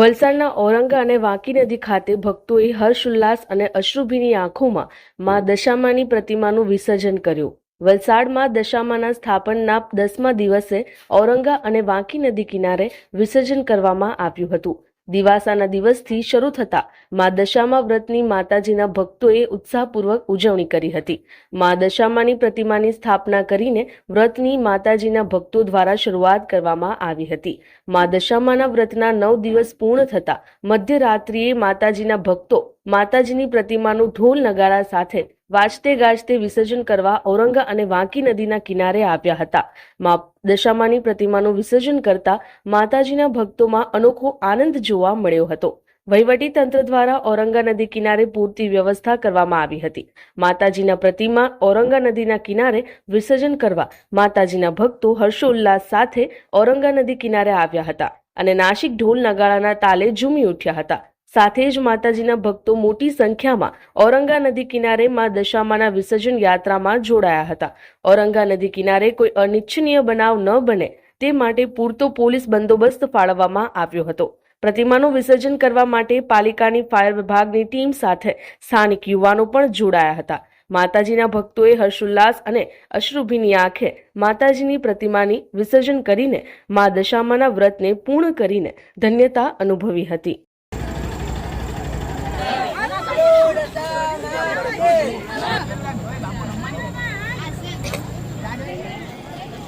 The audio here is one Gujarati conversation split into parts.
વલસાડના ઔરંગા અને વાંકી નદી ખાતે ભક્તોએ હર્ષોલ્લાસ અને અશ્રુભીની આંખોમાં મા દશામાની પ્રતિમાનું વિસર્જન કર્યું. વલસાડમાં દશામાના સ્થાપનના દસમા દિવસે ઔરંગા અને વાંકી નદી કિનારે વિસર્જન કરવામાં આવ્યું હતું. દિવાસાના દિવસથી શરૂ થતા મા દશામા વ્રતની માતાજીના ભક્તોએ ઉત્સાહપૂર્વક ઉજવણી કરી હતી. મા દશામાની પ્રતિમાની સ્થાપના કરીને વ્રતની માતાજીના ભક્તો દ્વારા શરૂઆત કરવામાં આવી હતી. મા દશામાના વ્રતના નવ દિવસ પૂર્ણ થતા મધ્યરાત્રિએ માતાજીના ભક્તો માતાજીની પ્રતિમાનું ઢોલ નગારા સાથે વાજતે ગાજતે વિસર્જન કરવા ઔરંગા અને વાંકી નદીના કિનારે આવ્યા હતા. મા દશામાની પ્રતિમાનું વિસર્જન કરતા માતાજીના ભક્તોમાં અનોખો આનંદ જોવા મળ્યો હતો. વહીવટી તંત્ર દ્વારા ઔરંગા નદી કિનારે પૂરતી વ્યવસ્થા કરવામાં આવી હતી. માતાજીના પ્રતિમા ઔરંગા નદીના કિનારે વિસર્જન કરવા માતાજીના ભક્તો હર્ષોલ્લાસ સાથે ઔરંગા નદી કિનારે આવ્યા હતા અને નાશિક ઢોલ નગાડાના તાલે ઝૂમી ઉઠ્યા હતા. સાથે જ માતાજીના ભક્તો મોટી સંખ્યામાં ઔરંગા નદી કિનારે મા દશામાના વિસર્જન યાત્રામાં જોડાયા હતા. ઔરંગા નદી કિનારે કોઈ અનિચ્છનીય બનાવ ન બને તે માટે પૂરતો પોલીસ બંદોબસ્ત ફાળવવામાં આવ્યો હતો. પ્રતિમાનું વિસર્જન કરવા માટે પાલિકાની ફાયર વિભાગની ટીમ સાથે સ્થાનિક યુવાનો પણ જોડાયા હતા. માતાજીના ભક્તોએ હર્ષોલ્લાસ અને અશ્રુભીની આંખે માતાજીની પ્રતિમાની વિસર્જન કરીને મા દશામાના વ્રતને પૂર્ણ કરીને ધન્યતા અનુભવી હતી.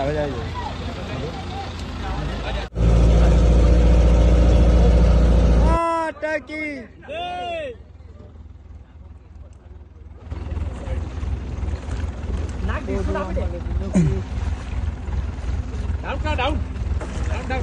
à bây giờ gì Taki Nát đi xuống đó mới để Đóng ra đóng đâu? đóng